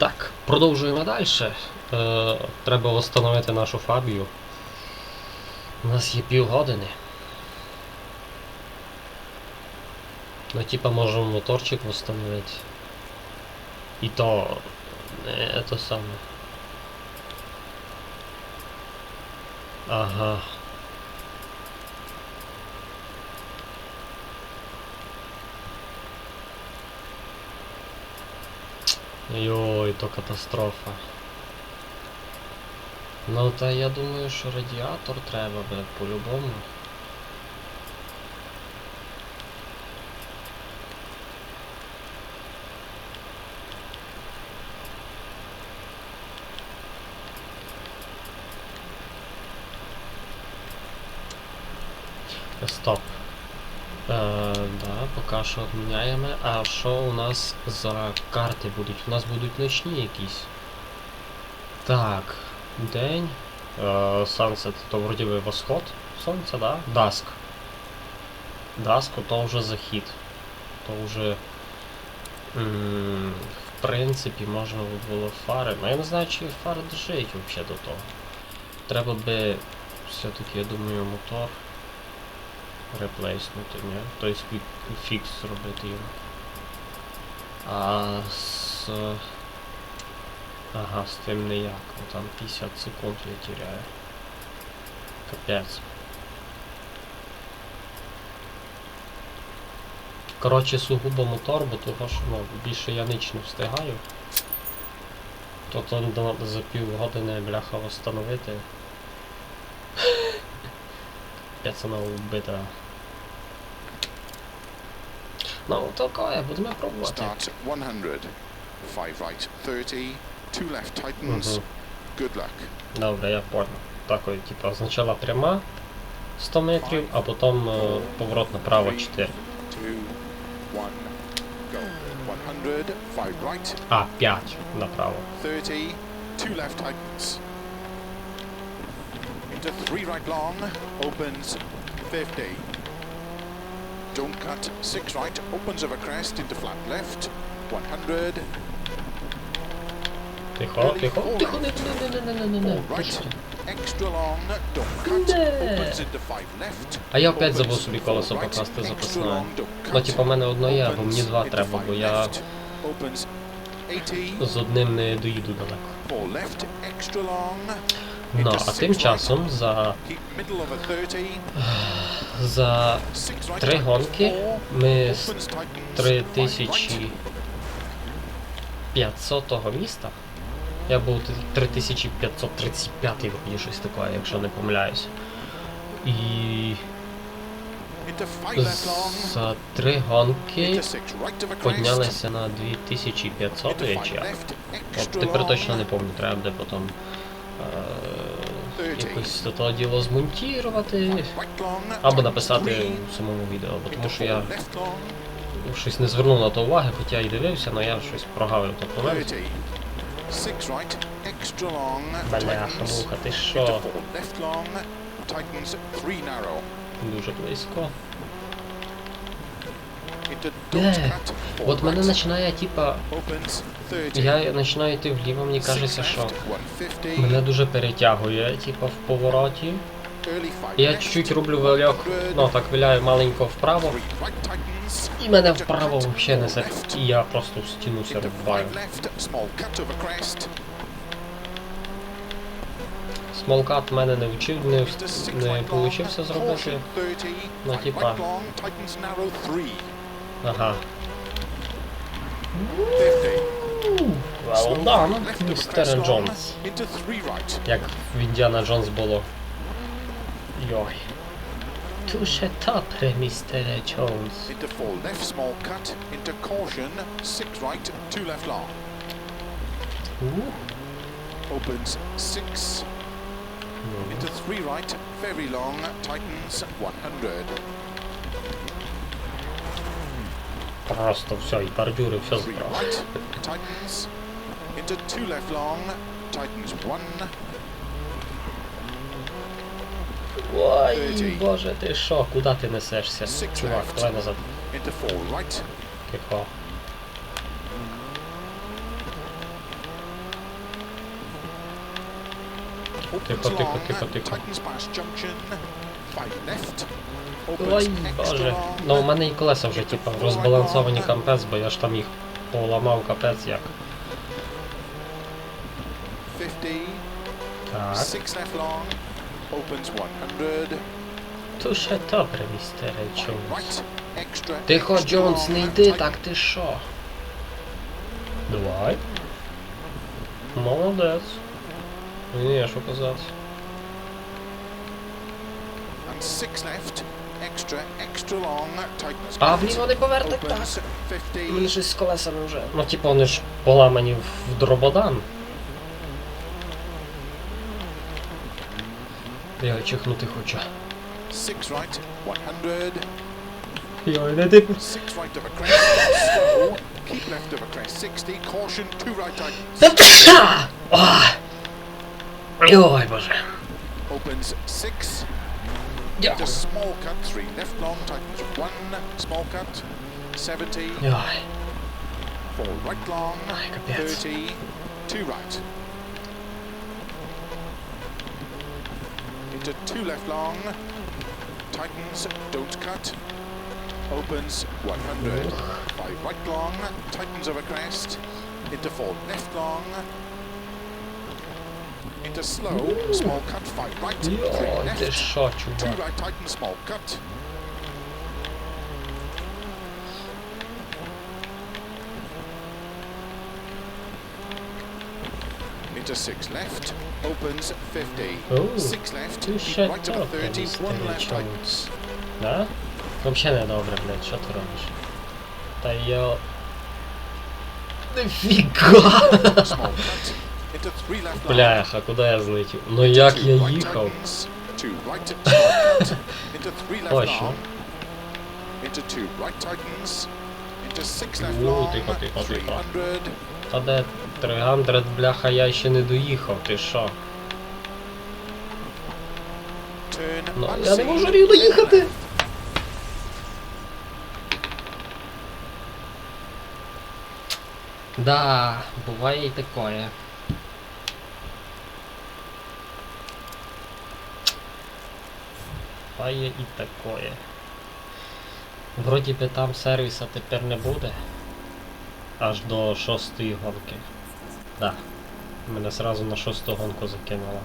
Так, продовжуємо далі. Е, треба встановити нашу фабію. У нас є півгодини. Ну, типа, можемо моторчик встановити. І то не то саме. Ага. Йой, то катастрофа. Ну та я думаю, що радіатор треба би по-любому. Стоп. Е, да, поки що міняємо. А що у нас за карти будуть? У нас будуть ночні якісь. Так, день. Е, Sunset, то вроді би восход сонця, да? Dusk. Dusk то вже захід. То вже. м, в принципі, можна було фари. Ну я не знаю, чи фари дожить взагалі до того. Треба би все-таки, я думаю, мотор реплейснути, ні? Тобто фікс зробити його. А з. Ага, з тим ніяк. Ну там 50 секунд я теряю. Капець. Коротше, сугубо мотор, бо того що ну, більше я ніч не встигаю. То надо за півгодини бляха встановити. Вона вбита. Ну, таке, будемо пробувати. Start 100. 5 right 30. 2 left tightens. Мгм. Good luck. Добре, я понял. Так, типа, спочатку пряма 100 метрів, а потім е, поворот направо 4. 2, 1, go. 100. 5 right А, 5 направо. 30. 2 left tightens. Into 3 right long. Opens 50. Don't cut 6 right. Opens of a crest into flat left. 100. Тихо, тихо, тихо, не, не, не, не, не, не, не, right. Extra long. Don't cut. Opens into 5 left. А я опять забув собі колесо four right, покласти extra запасне. Ну, типа, в мене одно є, бо мені два треба, бо я left. Opens 80. з одним не доїду далеко. Ну, а тим часом за, Keep middle of a 30. за три гонки ми з Opens, tightens, 3500 five right. міста. Я був 3535 вроді щось таке, якщо не помиляюсь. І за три гонки піднялися на 2500 Into я чи як. От тепер точно не пам'ятаю, треба буде потім е, якось до того діло змонтірувати Або написати в самому відео, бо тому що я щось не звернув на то уваги, хоча і дивився, але я щось прогавив тут момент. 30. Six right, extra long. Бляха, муха, ти що? Дуже близько. Е. Four От мене починає, типа, я починаю йти вліво, мені кажеться, що мене дуже перетягує, типа, в повороті. Я чуть-чуть роблю вильок, ну так виляю маленько вправо, і мене вправо взагалі несе. left. І я просто в стіну все вбиваю. Смолкат в мене не вчив, не, не получився зробити. Ну, типа. Right long. Tightens narrow three. Ага. 50. Well Small done, left of a містер crest long. Джонс. Into three right. Як в Індіана Джонс було. Йой. Туше тапре, містере Джонс. Into four left. Small cut. Into caution. Six right. Two left long. Opens six. Into three right. Very long. Tightens 100. Просто все, і бордюри, все забрав. Ой, боже, ти що, куди ти несешся? Чувак, давай назад. Кіко. Тихо, тихо, тихо, тихо тихо. tightens past junction, 5 left, Ой, боже. Ну у мене і колеса вже типа розбалансовані капець, бо я ж там їх поламав капець як. Так. 6 left long, opens 100, То ще добре, містере Джонс. Тихо, Джонс, не йди, так ти що? Давай. Молодець. Ні, що казати. and 6 left, extra, extra long, tightens А, блін, вони повернуть так. opens 50, щось з колесами вже. Ну, типу, вони ж поламані в дрободан. Я чихнути хочу. 6 right, 100, Йой, не типу. 6 right of a crest, slow, keep left of a crest, 60, caution, 2 right tightens, Ой, боже. opens 6, Дякую. Just small cut, three left long, tightens one, small cut, 70, Ой. four right long, Ай, капець. 30, two right. Into two left long, tightens, don't cut, opens 100, five right long, tightens over crest, into four left long, into slow, small cut, five right, three Йой, ти left, що, Two чувак? right tighten small cut. Into six left, opens 50. Ooh, Six left, Ти keep ще right of a добре, 30, one містере left Джонс. tightens. Да? Вообще не добре, блядь, що ти робиш? Та я... Бляха, куди я злетів? Ну як я їхав? Точно. long. тихо, тихо, тихо. 300. Та де 300, бляха, я ще не доїхав, ти що? Ну, я не можу рівно їхати. Да, буває і такое. Буває і такое. Вроді би там сервіса тепер не буде. Аж до шостої гонки. Да. Мене сразу на шосту гонку закинуло.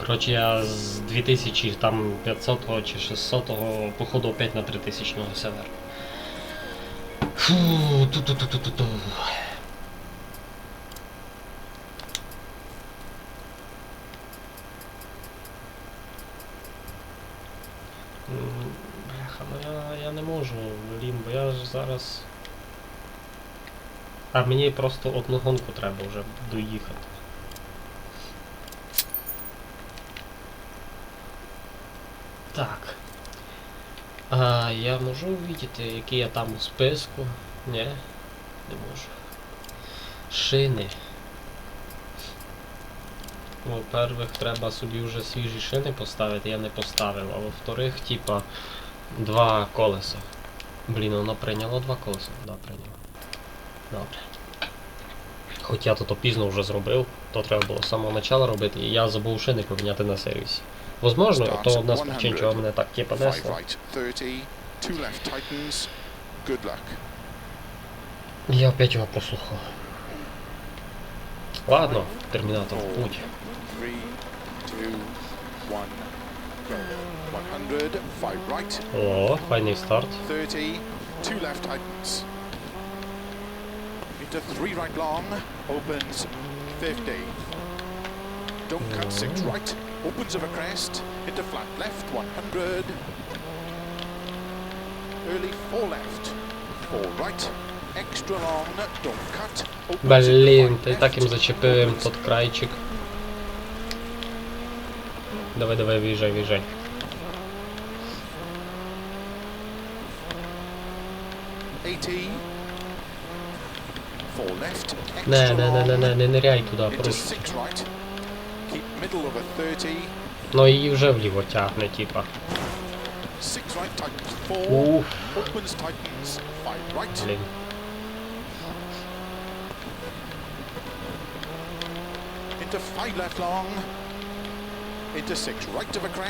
Коротше, я з 2000 там 500 чи 600 походу опять на 3000 север. Фу, ту-ту-ту-ту-ту. М, Бляха, ну я, я не можу, блін, бо я ж зараз. А мені просто одну гонку треба вже доїхати. Так. А, я можу увидіти, який я там у списку? Ні, не можу. Шини. Во-первых, треба собі вже свіжі шини поставити, я не поставив, а во-вторых, типа, два колеса. Блін, воно прийняло два колеса? Да, прийняло. Добре. Хоч я то пізно вже зробив, то треба було з самого початку робити, і я забув шини поміняти на сервісі. Возможно, то одна з причин, чого мене так типа несло. 30, two left tightens. Good luck. Я опять його послухав. Ладно, термінатор в путь. Three, two, one, go. 100, five right, О, файний старт. 30, two left tightens. Into three right long, opens 50. Don't cut six right, opens of a crest, into flat left 100. Early four left, four right, five ти так зачепив opens тот крайчик. Давай, давай. Four left, Не, не, не, не, не, не of a 30, Ну її вже вліво тягне, типа. Уф, блін. into five left long, into six right of a crest,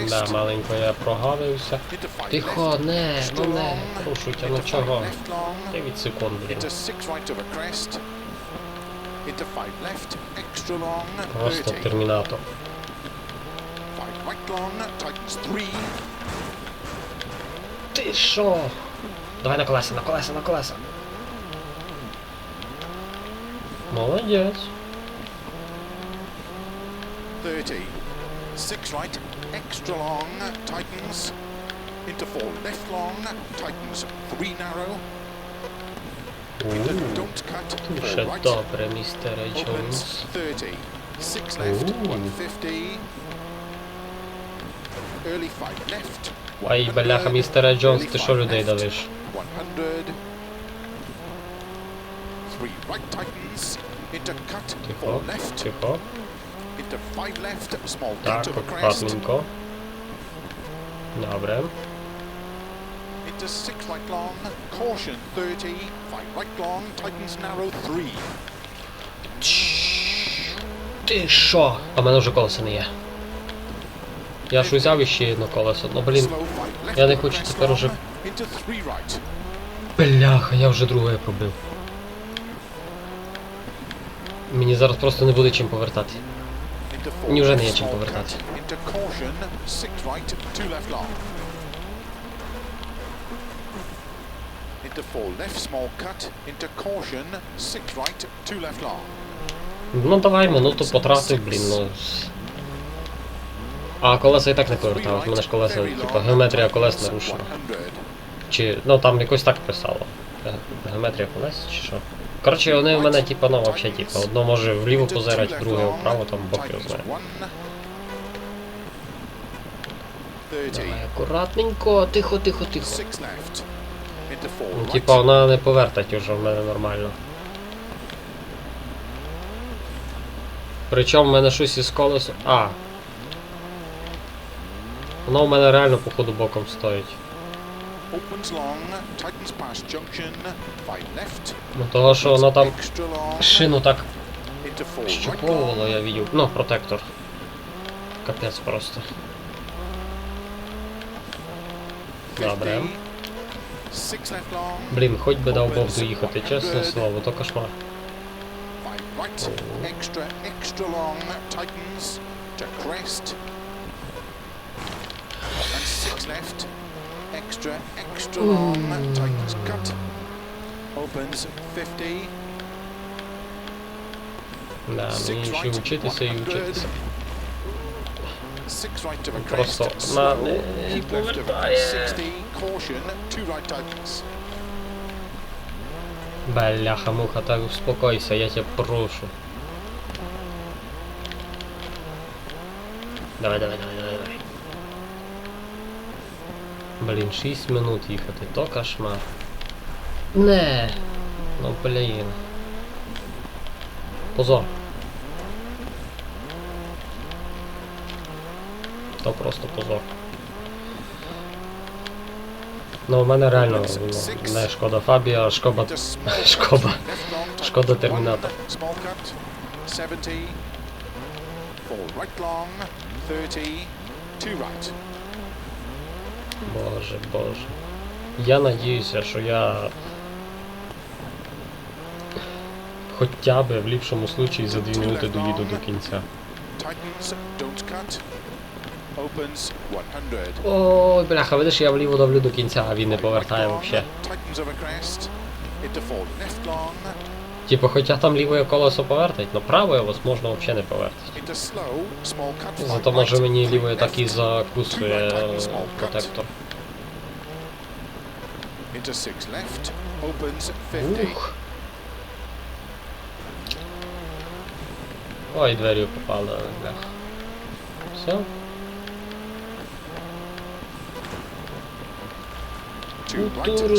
Да, маленько я прогавився. Тихо, не, ну не, тя, ну чого? 9 секунд, блін. into six right of a crest, into five left, extra long, Просто термінатор. five right long, tightens three, Ти що? Давай на колеса, на колеса, на колеса. Молодець. 30, six right, extra long, tightens, into four left long, tightens three narrow, into Ууу, don't cut, Дуже four right, добре, містере opens Джонс. 30, six left, Ooh. 150, early five left, Ай, 100, бляха, містере Джонс, early ти що five людей left, давиш? 100, three right tightens, into cut, Тихо, four left, тихо. Так, cut of a crest, акуратненько. Добре. into six right long, caution 30, five right long, tightens narrow three, Ти що? А в мене вже колеса не є. Я ж узяв іще одне колесо. Ну блін, я не хочу тепер уже- бляха, я вже друге пробив. Мені зараз просто не буде чим повертати. Мені вже не є чим повертати. into caution, six right, two left long. Into four left, small cut, into caution, six right, two left long. Ну давай, минуту потратив, блін, ну. А колеса і так не. У мене ж колеса, типа геометрія колес нарушена. Чи. Ну там якось так писало. Геометрія колес чи що? Коротше, вони в мене типа, ну взагалі, типа, одно може вліво left друге вправо, там бог його знає. Давай акуратненько, тихо, тихо, тихо. Ну, типа вона не повертать уже в мене нормально. Причому в мене щось із колесом. А. Воно в мене реально походу боком стоїть. Ну того, що воно там шину так щуповувало, я видів. Ну, протектор. Капець просто. 50, Добре. Блін, хоч би дав Бог доїхати, чесне слово, то кошмар. right, extra, extra long, long, tightens cut, opens 50, Да, мені ще вчитися і вчитися. Просто crest, на slow, не keep left of повертає. 60, caution, two right tightens. Бляха, муха, так успокойся, я тебе прошу. Давай, давай, давай, давай, давай. Блін, 6 минут їхати, то кошмар. Не. Ну блін. Позор. То просто позор. Ну, у мене реально ну, не шкода Фабія, а шкода. Into Шкода. Термінатор. one, small cut, 70, four right long, 30, two right. Боже, боже. Я надіюся, що я хоча б в ліпшому случаї за 2 минути доїду до кінця. Tightens, don't cut, opens 100. Ой, бляха, видиш, я вліво давлю до кінця, а він не повертає взагалі. Типу, хоча там ліве колесо повертать, но праве ось можна взагалі не cut, Зато може мені ліве так і закусує протектор. into six left, opens 50. Ух. Ой, дверью попало, бляха. Все? Cut,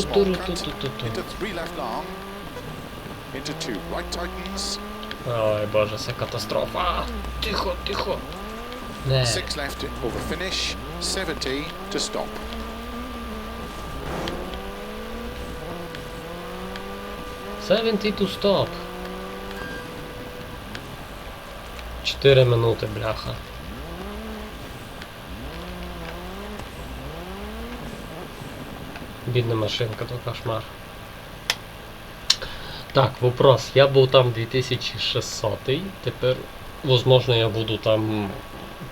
into two. Right tightens. Oj Boże, se katastrofa. Tycho, tycho. Nie. Six left over finish. 70 to stop. Seventy to stop. 4 minuty, blacha. Biedna maszynka, to koszmar. Так, вопрос. Я був там 2600, тепер, возможно, я буду там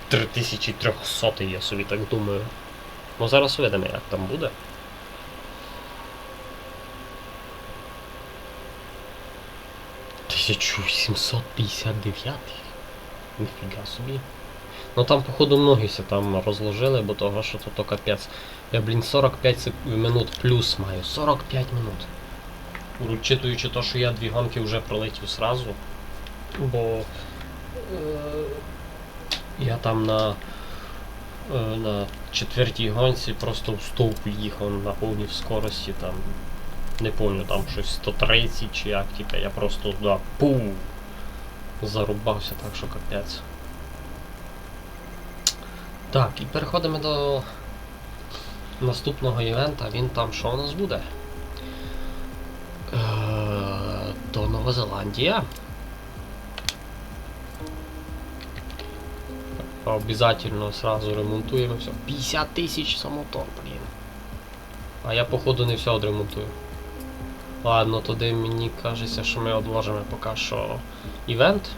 3300, я собі так думаю. Ну зараз видимо, як там буде. Тисячу сімсот п'ятдесят дев'ятий. Ніфіга собі. Ну там, походу, многіся там розложили, бо того, що то, то капець. Я, блін, 45 сек- минут плюс маю. 45 минут. Учитуючи то, що я дві гонки вже пролетів сразу. Бо е, я там на, е, на четвертій гонці просто в стовп їхав на повній скорості там. Не помню, там щось 130 чи як, типа я просто да, пу зарубався, так що капець. Так, і переходимо до наступного івента. Він там що у нас буде? То Нова Зеландія. Обязательно сразу ремонтуємо все. 50 тисяч самотор, блін. А я походу не все одремонтую. Ладно, тоді мені кажеться, що ми одложимо поки що івент.